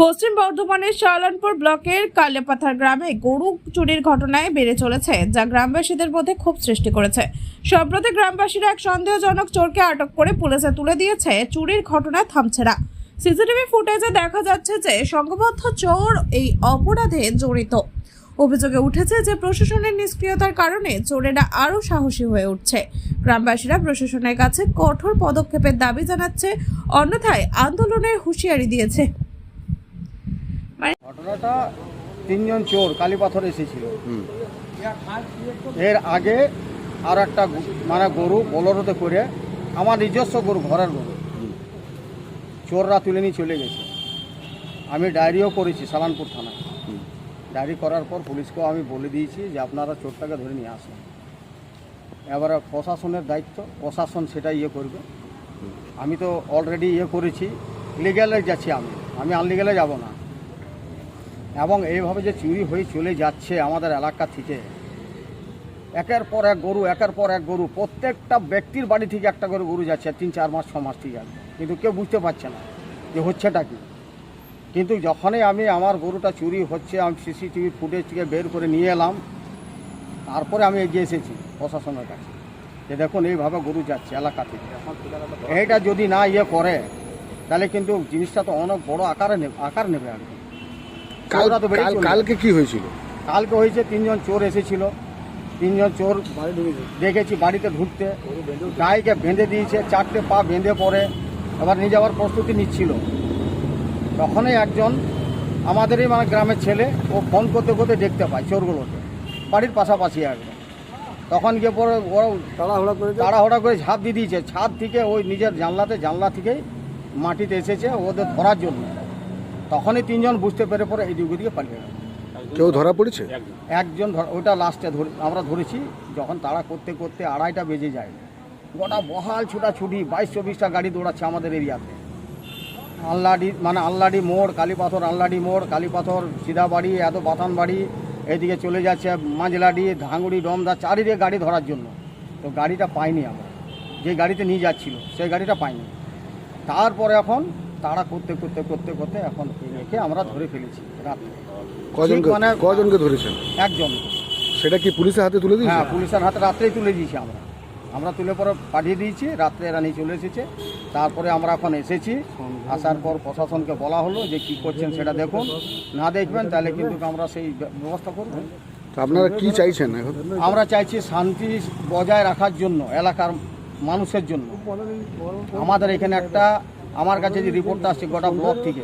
পশ্চিম বর্ধমানের শাহলানপুর ব্লকের কালেপাথার গ্রামে গরু চুরির ঘটনায় বেড়ে চলেছে, যা গ্রামবাসীদের মধ্যে ক্ষোভ সৃষ্টি করেছে। সম্প্রতি গ্রামবাসীরা এক সন্দেহজনক চোরকে আটক করে পুলিশে তুলে দিয়েছে, চুরির ঘটনা থামছে না। সিসিটিভি ফুটেজে দেখা যাচ্ছে যে, সংঘবদ্ধ চোর এই অপরাধে জড়িত। অভিযোগে উঠেছে যে প্রশাসনের নিষ্ক্রিয়তার কারণে চোরেরা আরও সাহসী হয়ে উঠছে। গ্রামবাসীরা প্রশাসনের কাছে কঠোর পদক্ষেপের দাবি জানাচ্ছে অন্যথায় আন্দোলনের হুঁশিয়ারি দিয়েছে। ঘটনাটা তিনজন চোর কালীপাথর এসেছিল। এর আগে আর একটা মানে গরু বলরতে করে আমার নিজস্ব গরু ঘরের গরু। চোররা তুলে নিয়ে চলে গেছে। আমি ডায়েরিও করেছি সালানপুর থানায়। ডায়েরি করার পর পুলিশকেও আমি বলে দিয়েছি যে আপনারা চোরটাকে ধরে নিয়ে আসুন। এবারে প্রশাসনের দায়িত্ব, প্রশাসন সেটা ইয়ে করবে। আমি তো অলরেডি ইয়ে করেছি লিগ্যালে যাচ্ছি আমি। আমি আনলিগ্যালে যাব না। এবং এইভাবে যে চুরি হয়ে চলে যাচ্ছে আমাদের এলাকা থেকে, একের পর এক গরু, একের পর এক গরু, প্রত্যেকটা ব্যক্তির বাড়ি থেকে একটা করে গরু যাচ্ছে, তিন, চার মাস, ছ মাস থেকে। যাচ্ছে কিন্তু কেউ বুঝতে পারছে না যে হচ্ছেটা কি। কিন্তু যখনই আমি আমার গরুটা চুরি হচ্ছে আমি সিসিটিভি ফুটেজ থেকে বের করে নিয়ে এলাম তারপরে আমি এগিয়ে এসেছি প্রশাসনের কাছে। যে দেখুন এইভাবে গরু যাচ্ছে এলাকা থেকে। এইটা যদি না ইয়ে করে তাহলে কিন্তু জিনিসটা তো অনেক বড় আকারে নেবে আকার নেবে আর কি। কালকে কি হয়েছিল? কালকে হয়েছে তিনজন চোর এসেছিল। তিনজন চোর দেখেছি বাড়িতে ঢুকতে। গাইকে বেঁধে দিয়েছে চারটে পা বেঁধে পড়ে। আবার নিয়ে যাওয়ার প্রস্তুতি নিচ্ছিল। তখনই একজন আমাদেরই মানে গ্রামের ছেলে ও ফোন করতে করতে দেখতে পায় চোরগুলোকে। বাড়ির পাশাপাশি একদম। তখন গিয়ে পরে ও তাড়াহুড়া করে তাড়াহুড়া করে ঝাঁপ দিয়ে দিয়েছে। ছাদ থেকে ওই নিজের জানলাতে জানলা থেকেই মাটিতে এসেছে ওদের ধরার জন্য। তখনই তিনজন বুঝতে পেরে পরে এই দিকে দিকে পালিয়ে গেল। কেউ ধরা পড়েছে? একজন। ধর- ওটা লাস্টে ধরে আমরা ধরেছি যখন তাড়া করতে করতে আড়াইটা বেজে যায়। গোটা বহাল ছুটাছুটি বাইশ চব্বিশটা গাড়ি দৌড়াচ্ছে আমাদের এরিয়াতে। আল্লাডি মানে আল্লাডি মোড় কালীপাথর আল্লাডি মোড় কালীপাথর সিধাবাড়ি এত বাতান বাড়ি এদিকে চলে যাচ্ছে মাঝলাডি ধাঙ্গুড়ি ডমদা চারিদিকে গাড়ি ধরার জন্য। তো গাড়িটা পাইনি আমরা। যে গাড়িতে নিয়ে যাচ্ছিল সেই গাড়িটা পাইনি। তারপরে এখন তাড়া করতে করতে করতে করতে এখন রেখে আমরা ধরে ফেলেছি রাত্রে। কজনকে মানে- কজনকে ধরেছেন? একজন। সেটা কি পুলিশের হাতে তুলে দিয়েছে? হ্যাঁ পুলিশের হাতে রাত্রেই তুলে দিয়েছি আমরা। আমরা তুলে পরে পাঠিয়ে দিয়েছি রাত্রে এরা নিয়ে চলে এসেছে। তারপরে আমরা এখন এসেছি আসার পর প্রশাসনকে বলা হলো যে কি করছেন সেটা দেখুন। না দেখবেন তাহলে কিন্তু আমরা সেই ব্যবস্থা করব। তো আপনারা কি চাইছেন আমরা চাইছি শান্তি বজায় রাখার জন্য এলাকার মানুষের জন্য। আমাদের এখানে একটা আমার কাছে যে রিপোর্টটা আসছে গোটা ব্লক থেকে।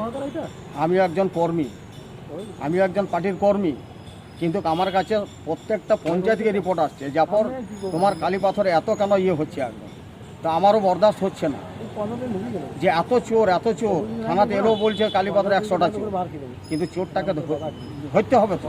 আমি একজন কর্মী। আমি একজন পার্টির কর্মী। কিন্তু আমার কাছে প্রত্যেকটা পঞ্চায়েত রিপোর্ট আসছে। যাপর তোমার কালী পাথরে এত কেন ইয়ে হচ্ছে একদম তো আমারও বরদাস্ত হচ্ছে না। যে এত চোর এত চোর। থানাতে এলেও বলছে কালী পাথরে একশোটা চোর। কিন্তু চোরটাকে ধরতে হবে তো।